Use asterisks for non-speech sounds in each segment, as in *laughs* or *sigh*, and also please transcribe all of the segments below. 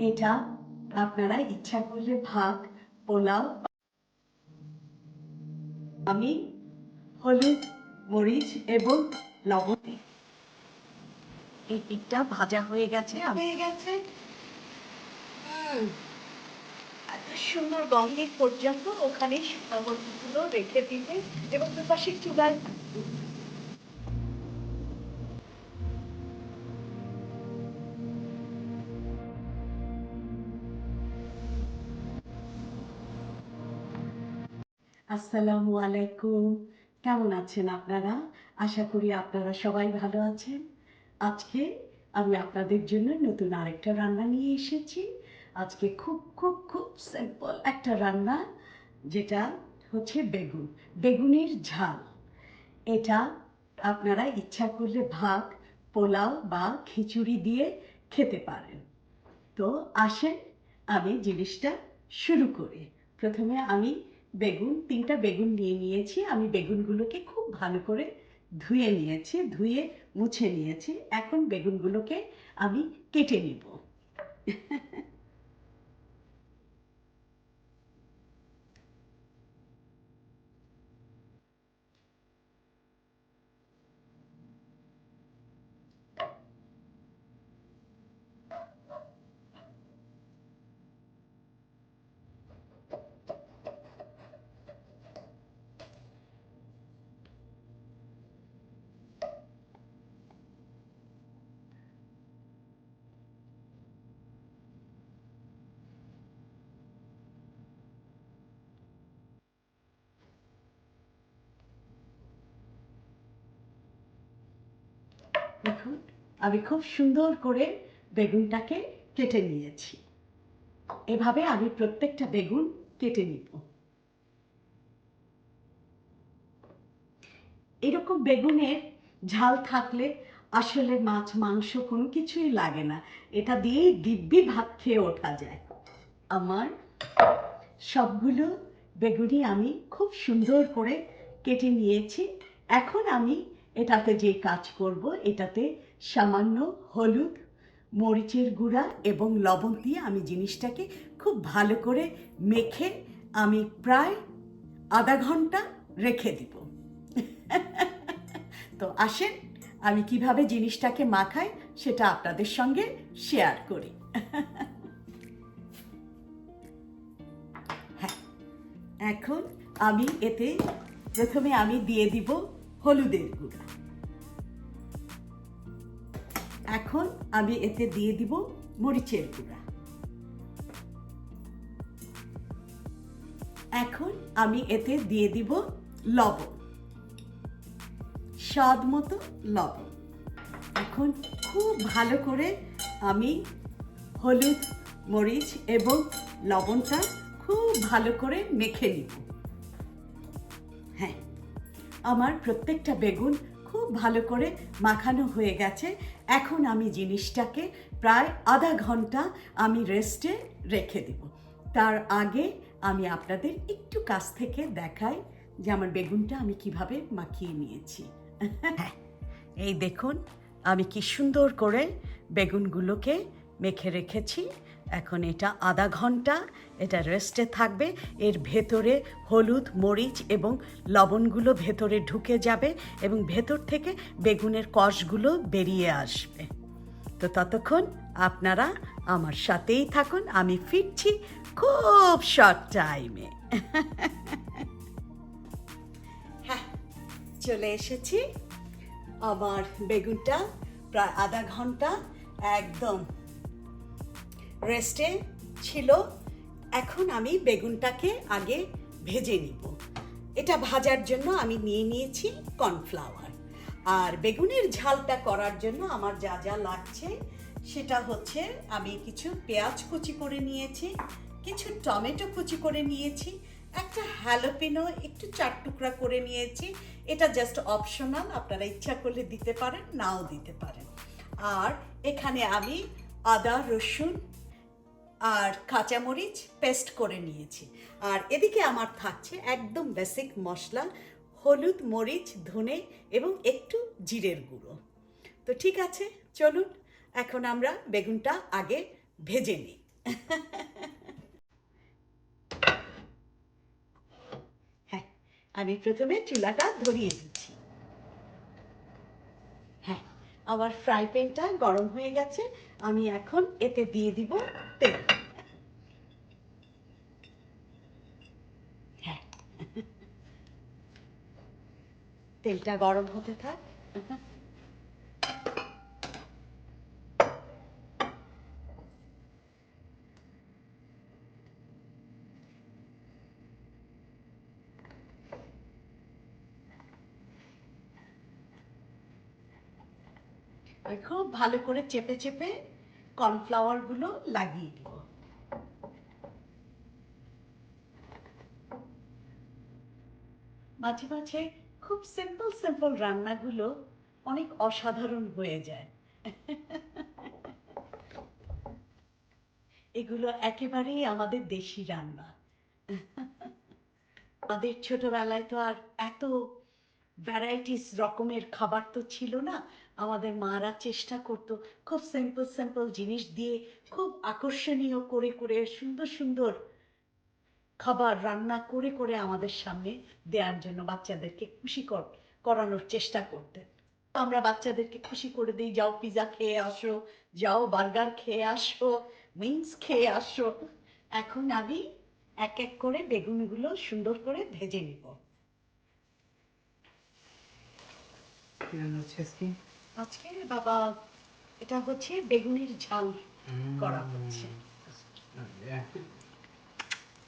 এটা আপনারা ইচ্ছা করলে ভাত পোলাও আমি হলুদ মরিচ এবং লবণ দিই। এই ভাজা হয়ে গেছে হয়ে গেছে এত সুন্দর গন্ধের পর্যন্ত ওখানে সামগ্রীগুলো রেখে দিবে এবং দুপাশে চুলায় আসসালামু আলাইকুম। কেমন আছেন আপনারা? আশা করি আপনারা সবাই ভালো আছেন। আজকে আমি আপনাদের জন্য নতুন আরেকটা রান্না নিয়ে এসেছি। আজকে খুব খুব খুব সিম্পল একটা রান্না, যেটা হচ্ছে বেগুন। বেগুনের ঝাল। এটা আপনারা ইচ্ছা করলে ভাত, পোলাও বা খিচুড়ি দিয়ে খেতে পারেন। তো আসেন, আমি জিনিসটা শুরু করি। প্রথমে আমি বেগুন, তিনটা বেগুন নিয়ে নিয়েছি। আমি বেগুনগুলোকে খুব ভালো করে ধুয়ে নিয়েছি, ধুয়ে মুছে নিয়েছি। এখন বেগুনগুলোকে আমি কেটে নিব। দেখুন, আমি খুব সুন্দর করে বেগুনটাকে কেটে নিয়েছি। এভাবে আমি প্রত্যেকটা বেগুন কেটে নিব। এরকম বেগুনের ঝাল থাকলে আসলে মাছ, মাংস কোনো কিছুই লাগে না। এটা দিয়েই দিব্যি ভাত খেয়ে ওঠা যায়। আমার সবগুলো বেগুনই আমি খুব সুন্দর করে কেটে নিয়েছি। এখন আমি এটাতে যে কাজ করব, এটাতে সামান্য হলুদ, মরিচের গুঁড়া এবং লবণ দিয়ে আমি জিনিসটাকে খুব ভালো করে মেখে আমি প্রায় আধা ঘণ্টা রেখে দিব। *laughs* তো আসেন, আমি কীভাবে জিনিসটাকে মাখাই সেটা আপনাদের সঙ্গে শেয়ার করি। *laughs* হ্যাঁ এখন আমি এতে প্রথমে আমি দিয়ে দিব হলুদের গুঁড়া। এখন আমি এতে দিয়ে দিব মরিচের গুঁড়া। এখন আমি এতে দিয়ে দিব লবণ। স্বাদ মতো লবণ। এখন খুব ভালো করে আমি হলুদ, মরিচ এবং লবণটা খুব ভালো করে মেখে নিব। আমার প্রত্যেকটা বেগুন খুব ভালো করে মাখানো হয়ে গেছে। এখন আমি জিনিসটাকে প্রায় আধা ঘণ্টা আমি রেস্টে রেখে দেব। তার আগে আমি আপনাদের একটু কাছ থেকে দেখাই যে আমার বেগুনটা আমি কীভাবে মাখিয়ে নিয়েছি। হ্যাঁ এই দেখুন, আমি কি সুন্দর করে বেগুনগুলোকে মেখে রেখেছি। এখন এটা আধা ঘণ্টা, এটা রেস্টে থাকবে। এর ভেতরে হলুদ, মরিচ এবং লবণগুলো ভেতরে ঢুকে যাবে এবং ভেতর থেকে বেগুনের কষগুলো বেরিয়ে আসবে। তো ততক্ষণ আপনারা আমার সাথেই থাকুন, আমি ফিরছি খুব শর্ট টাইমে হ্যাঁ চলে এসেছি। আমার বেগুনটা প্রায় আধা ঘণ্টা, একদম রেস্টে ছিল, এখন আমি বেগুনটাকে আগে ভেজে নিব। এটা ভাজার জন্য আমি নিয়ে নিয়েছি কর্নফ্লাওয়ার। আর বেগুনের ঝালটা করার জন্য আমার যা যা লাগছে, সেটা হচ্ছে আমি কিছু পেঁয়াজ কুচি করে নিয়েছি, কিছু টমেটো কুচি করে নিয়েছি, একটা হ্যালোপিনো একটু চার টুকরা করে নিয়েছি। এটা জাস্ট অপশনাল আপনারা ইচ্ছা করলে দিতে পারেন, নাও দিতে পারেন। আর এখানে আমি আদা, রসুন আর কাঁচামরিচ পেস্ট করে নিয়েছি। আর এদিকে আমার থাকছে একদম বেসিক মশলা, হলুদ মরিচ, ধনে এবং একটু জিরের গুঁড়ো। তো ঠিক আছে, চলুন, এখন আমরা বেগুনটা আগে ভেজে নিই। হ্যাঁ আমি প্রথমে চুলাটা ধরিয়ে দিচ্ছি। হ্যাঁ আমার ফ্রাই প্যানটা গরম হয়ে গেছে, আমি এখন এতে দিয়ে দিব তেল হ্যাঁ। তেলটা গরম হতে থাক। খুব ভালো করে চেপে চেপে কর্নফ্লাওয়ারগুলো লাগিয়ে দিব। মাঝে মাঝে খুব সিম্পল সিম্পল রান্নাগুলো অনেক অসাধারণ হয়ে যায়। এগুলো একেবারেই আমাদের দেশি রান্না। আমাদের ছোটবেলায় তো আর এত ভ্যারাইটিস রকমের খাবার তো ছিল না। আমাদের মারা চেষ্টা করতো খুব সিম্পল সিম্পল জিনিস দিয়ে খুব আকর্ষণীয় করে করে, সুন্দর সুন্দর খাবার রান্না করে করে আমাদের সামনে দেওয়ার জন্য বাচ্চাদেরকে খুশি কর, করানোর চেষ্টা করতেন। আমরা বাচ্চাদেরকে খুশি করে দিই, যাও পিৎজা খেয়ে আসো, যাও বার্গার খেয়ে আসো উইংস খেয়ে আসো। এখন আমি এক এক করে বেগুনগুলো সুন্দর করে ভেজে নিব কি রান্না হচ্ছে আজকে আজকে বাবা? এটা হচ্ছে বেগুনের ঝাল করা হচ্ছে।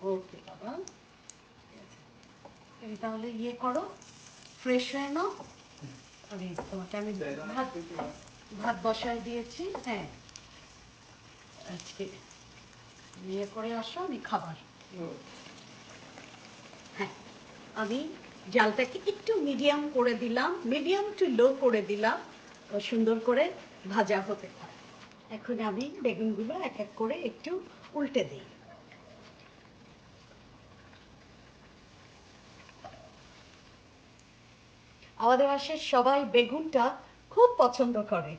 ওকে বাবা। তুমি তাহলে ইয়ে করো ফ্রেশ হয়ে নাও। আমি তোমাকে আমি ভাত ভাত বসায় দিয়েছি হ্যাঁ। আজকে ইয়ে করে আসো আমি খাবার। হ্যাঁ আমি জালটাকে একটু মিডিয়াম করে দিলাম মিডিয়াম টু লো করে দিলাম সুন্দর করে ভাজা হতে থাক। এখন আমি বেগুনগুলো এক এক করে একটু উল্টে দিই। আমাদের বাসায় সবাই বেগুনটা খুব পছন্দ করে।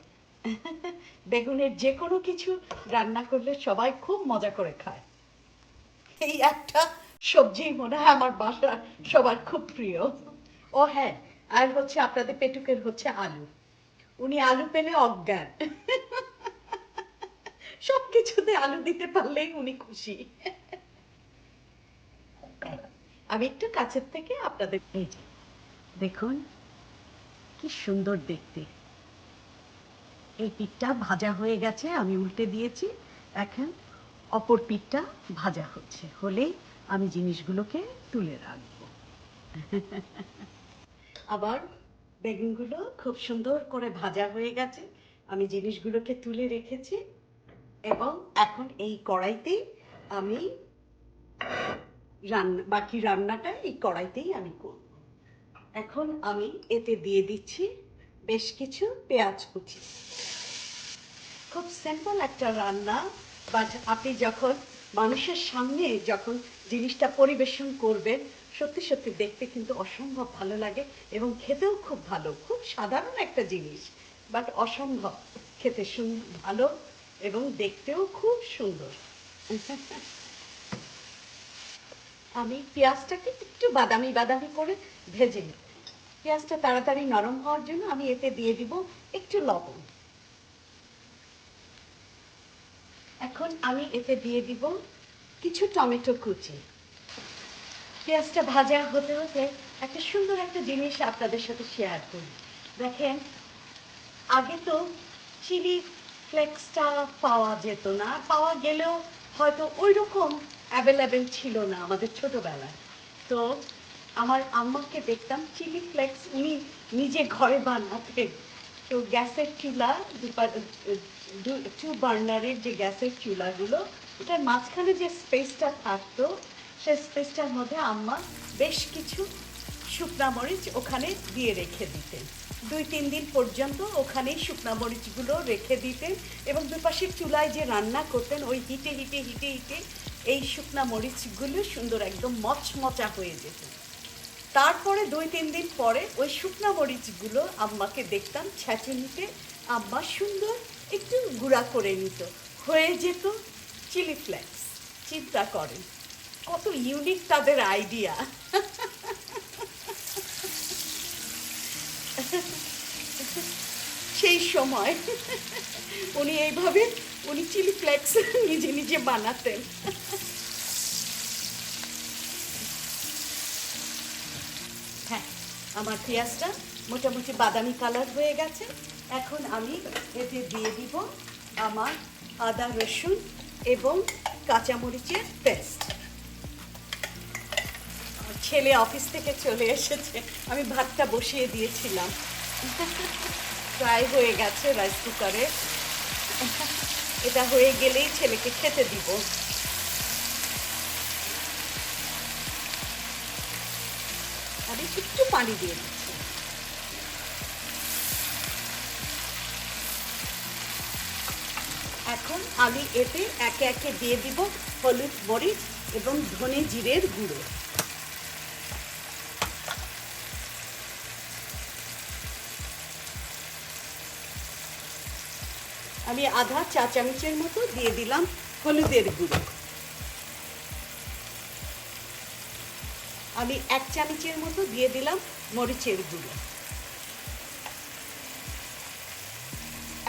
বেগুনের যে কোনো কিছু রান্না করলে সবাই খুব মজা করে খায়। এই একটা সবজি মনে হয় আমার বাসার সবার খুব প্রিয়। ও হ্যাঁ আর হচ্ছে আপনাদের পেটুকের হচ্ছে আলু। উনি আলু পেলে অজ্ঞান। সব কিছুতে আলু দিতে পারলেই উনি খুশি। আমি একটু কাছের থেকে আপনাদের দেখুন, কি সুন্দর দেখতে। এই পিঠটা ভাজা হয়ে গেছে, আমি উল্টে দিয়েছি। এখন অপর পিঠটা ভাজা হচ্ছে। হলেই আমি জিনিসগুলোকে তুলে রাখব। আবার বেগুনগুলো খুব সুন্দর করে ভাজা হয়ে গেছে। আমি জিনিসগুলোকে তুলে রেখেছি এবং এখন এই কড়াইতেই আমি রান্না, বাকি রান্নাটা এই কড়াইতেই আমি করব। এখন আমি এতে দিয়ে দিচ্ছি বেশ কিছু পেঁয়াজ কুচি। খুব সিম্পল একটা রান্না। বাট আপনি যখন মানুষের সামনে যখন জিনিসটা পরিবেশন করবেন, সত্যি সত্যি দেখতে কিন্তু অসম্ভব ভালো লাগে এবং খেতেও খুব ভালো, খুব সাধারণ একটা জিনিস। বাট অসম্ভব, খেতে ভালো এবং দেখতেও খুব সুন্দর। আমি পেঁয়াজটাকে একটু বাদামি বাদামি করে ভেজে নিই। পেঁয়াজটা তাড়াতাড়ি নরম হওয়ার জন্য আমি এতে দিয়ে দিব একটু লবণ। এখন আমি এতে দিয়ে দিব কিছু টমেটো কুচি। পেঁয়াজটা ভাজা হতে হতে একটা সুন্দর একটা জিনিস আপনাদের সাথে শেয়ার করি। দেখেন, আগে তো চিলি ফ্লেক্সটা পাওয়া যেত না পাওয়া গেলেও হয়তো ওই রকম অ্যাভেলেবেল ছিল না আমাদের ছোটোবেলায়। তো আমার আম্মাকে দেখতাম, চিলি ফ্লেক্স উনি নিজে ঘরে বানাতেন। তো গ্যাসের চুলা টু বার্নারের যে গ্যাসের চুলাগুলো ওটার মাঝখানে যে স্পেসটা থাকতো, সেই স্পেসটার মধ্যে আম্মা বেশ কিছু শুকনা মরিচ ওখানে দিয়ে রেখে দিতেন। দুই, তিন দিন পর্যন্ত ওখানেই শুকনা মরিচগুলো রেখে দিতেন এবং দুপাশের চুলায় যে রান্না করতেন, ওই হিটে হিটে হিটে হিটে, এই শুকনা মরিচগুলো সুন্দর একদম মচমচা হয়ে যেত। তারপরে দুই, তিন দিন পরে ওই শুকনা মরিচগুলো আম্মাকে দেখতাম ছেঁচে নিতে। আম্মা সুন্দর একটু গুঁড়া করে নিত। হয়ে যেত চিলি ফ্লেক্স। চিন্তা করেন, কত ইউনিক তাদের আইডিয়া। সেই সময় উনি এইভাবে উনি চিলি ফ্লেক্স নিজে নিজে বানাতেন হ্যাঁ আমার পেঁয়াজটা মোটামুটি বাদামি কালার হয়ে গেছে। এখন আমি এতে দিয়ে দিব আমার আদা, রসুন এবং কাঁচামরিচের পেস্ট। ছেলে অফিস থেকে চলে এসেছে, আমি ভাতটা বসিয়ে দিয়েছিলাম। প্রায় হয়ে গেছে রাইস কুকারে। এটা হয়ে গেলেই ছেলেকে খেতে দিব। আমি একটু পানি দিয়ে দিচ্ছি। এখন আমি এতে একে একে দিয়ে দিব হলুদ, মরিচ এবং ধনে জিরের গুঁড়ো। আমি আধা চা চামচের মতো দিয়ে দিলাম হলুদের গুঁড়ো। আমি এক চামচের মতো দিয়ে দিলাম মরিচের গুঁড়ো।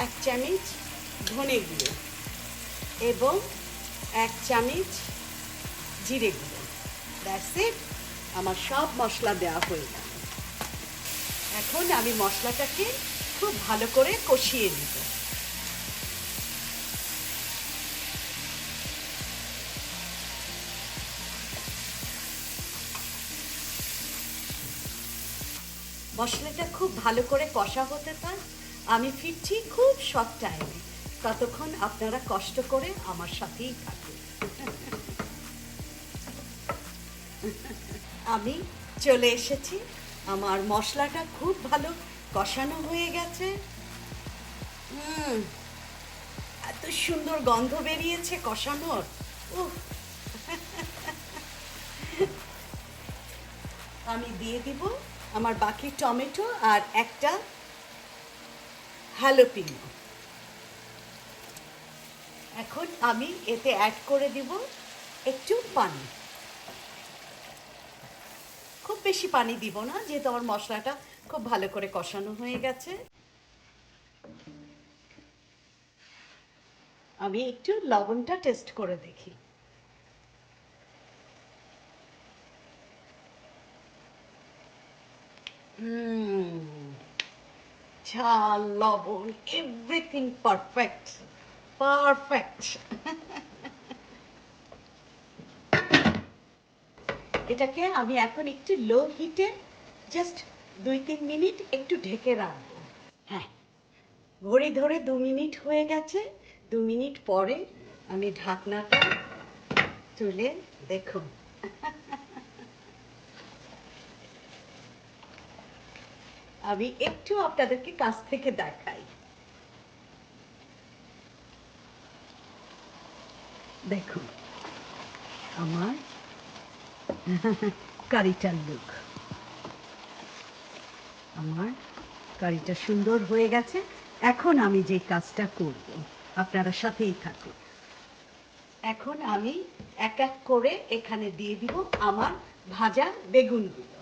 এক চামচ ধনে গুঁড়ো এবং এক চামচ জিরে গুঁড়ো। দ্যাটস ইট আমার সব মশলা দেওয়া হয়ে গেল। এখন আমি মশলাটাকে খুব ভালো করে কষিয়ে নিব। মশলাটা খুব ভালো করে কষা হতে থাক আমি ফিরছি খুব শর্ট টাইমে ততক্ষণ আপনারা কষ্ট করে আমার সাথেই থাকুন। আমি চলে এসেছি। আমার মশলাটা খুব ভালো কষানো হয়ে গেছে। এত সুন্দর গন্ধ বেরিয়েছে কষানোর। উফ। আমি দিয়ে দিব আমার বাকি টমেটো আর একটা হ্যালোপিনো এখন আমি এতে অ্যাড করে দিব একটু পানি। খুব বেশি পানি দিব না, যেহেতু আমার মশলাটা খুব ভালো করে কষানো হয়ে গেছে। আমি একটু লবণটা টেস্ট করে দেখি। হুম ঝাল লবণ এভরিথিং পারফেক্ট পারফেক্ট এটাকে আমি এখন একটু লো হিটে জাস্ট দুই তিন মিনিট একটু ঢেকে রাখব। হ্যাঁ। ঘড়ি ধরে দু মিনিট হয়ে গেছে। দু মিনিট পরে আমি ঢাকনাটা তুলে দেখুন। আমি একটু আপনাদেরকে কাছ থেকে দেখাই। দেখুন, আমার কারিটার লুক আমার কারিটা সুন্দর হয়ে গেছে, এখন আমি যে কাজটা করব, আপনারা সাথেই থাকুন। এখন আমি এক এক করে এখানে দিয়ে দিব আমার ভাজা বেগুনগুলো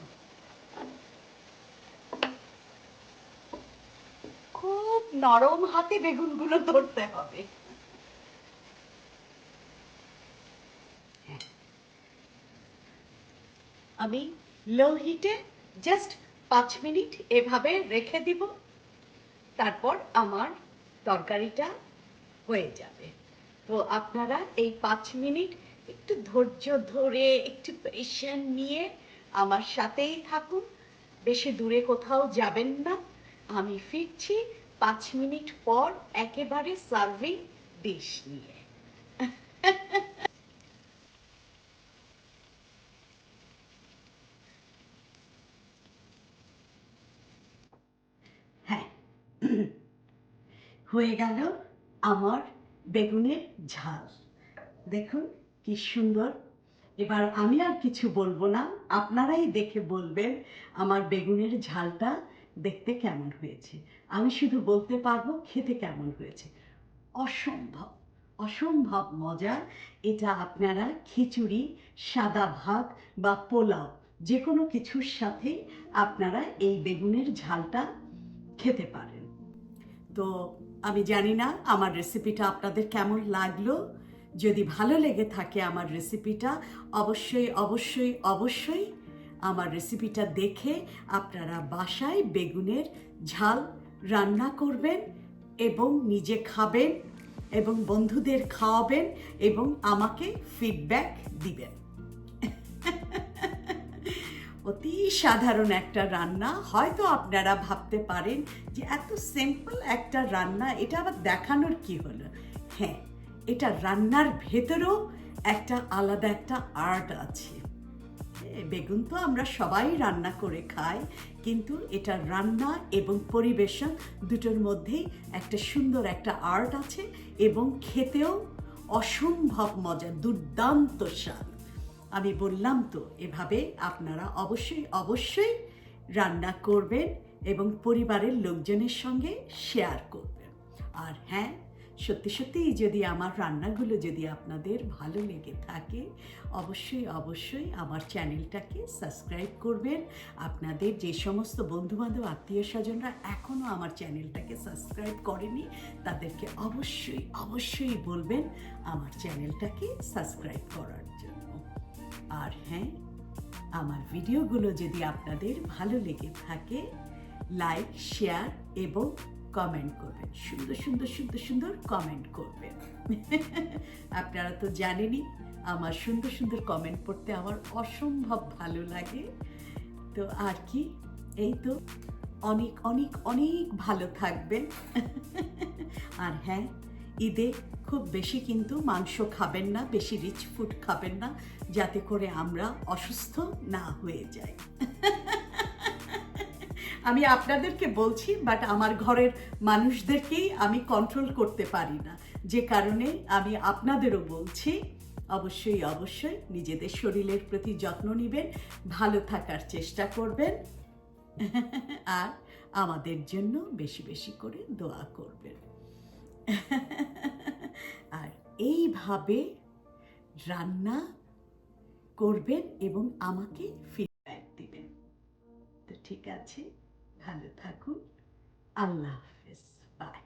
খুব নরম হাতে বেগুনগুলো ধরতে হবে। আমি লো হিটে জাস্ট পাঁচ মিনিট এভাবে রেখে দিব। তারপর আমার তরকারিটা হয়ে যাবে। তো আপনারা এই পাঁচ মিনিট একটু ধৈর্য ধরে, একটু পেশেন্ট নিয়ে আমার সাথেই থাকুন। বেশি দূরে কোথাও যাবেন না। আমি ফিরছি পাঁচ মিনিট পর একেবারে সার্ভিং ডিশ নিয়ে। হ্যাঁ হয়ে গেল আমার বেগুনের ঝাল। দেখুন কি সুন্দর। এবার আমি আর কিছু বলব না, আপনারাই দেখে বলবেন আমার বেগুনের ঝালটা দেখতে কেমন হয়েছে? আমি শুধু বলতে পারব খেতে কেমন হয়েছে। অসম্ভব অসম্ভব মজা এটা আপনারা খিচুড়ি, সাদা ভাত বা পোলাও যে কোনো কিছুর সাথে আপনারা এই বেগুনের ঝালটা খেতে পারেন। তো আমি জানি না আমার রেসিপিটা আপনাদের কেমন লাগল। যদি ভালো লেগে থাকে আমার রেসিপিটা অবশ্যই অবশ্যই অবশ্যই আমার রেসিপিটা দেখে আপনারা বাসায় বেগুনের ঝাল রান্না করবেন এবং নিজে খাবেন এবং বন্ধুদের খাওয়াবেন এবং আমাকে ফিডব্যাক দিবেন। *laughs* অতি সাধারণ একটা রান্না। হয়তো আপনারা ভাবতে পারেন যে এত সিম্পল একটা রান্না, এটা আবার দেখানোর কি হলো? হ্যাঁ এটা রান্নার ভেতরেও একটা আলাদা একটা আর্ট আছে। বেগুন তো আমরা সবাই রান্না করে খাই, কিন্তু এটা রান্না এবং পরিবেশন দুটোর মধ্যেই একটা সুন্দর একটা আর্ট আছে এবং খেতেও অসম্ভব মজা দুর্দান্ত স্বাদ। আমি বললাম তো, এভাবে আপনারা অবশ্যই অবশ্যই রান্না করবেন এবং পরিবারের লোকজনের সঙ্গে শেয়ার করবেন। আর হ্যাঁ সত্যি সত্যিই যদি আমার রান্নাগুলো যদি আপনাদের ভালো লেগে থাকে, অবশ্যই অবশ্যই আমার চ্যানেলটাকে সাবস্ক্রাইব করবেন। আপনাদের যে সমস্ত বন্ধুবান্ধব, আত্মীয় স্বজনরা এখনও আমার চ্যানেলটাকে সাবস্ক্রাইব করেনি, তাদেরকে অবশ্যই অবশ্যই বলবেন আমার চ্যানেলটাকে সাবস্ক্রাইব করার জন্য। আর হ্যাঁ আমার ভিডিওগুলো যদি আপনাদের ভালো লেগে থাকে, লাইক, শেয়ার এবং কমেন্ট করবেন। সুন্দর সুন্দর সুন্দর সুন্দর কমেন্ট করবেন। আপনারা তো জানেনই, আমার সুন্দর সুন্দর কমেন্ট পড়তে আমার অসম্ভব ভালো লাগে। তো আর কি? এই তো অনেক অনেক অনেক ভালো থাকবেন। আর হ্যাঁ ঈদে খুব বেশি কিন্তু মাংস খাবেন না, বেশি রিচ ফুড খাবেন না, যাতে করে আমরা অসুস্থ না হয়ে যাই। আমি আপনাদেরকে বলছি বাট আমার ঘরের মানুষদেরকেই আমি কন্ট্রোল করতে পারি না। যে কারণে আমি আপনাদেরও বলছি, অবশ্যই অবশ্যই নিজেদের শরীরের প্রতি যত্ন নেবেন, ভালো থাকার চেষ্টা করবেন, *laughs* আর আমাদের জন্য বেশি বেশি করে দোয়া করবেন। *laughs* আর এইভাবে রান্না করবেন এবং আমাকে ফিডব্যাক দিবেন। তো ঠিক আছে? ভালো থাকুন আল্লাহ হাফেজ বাই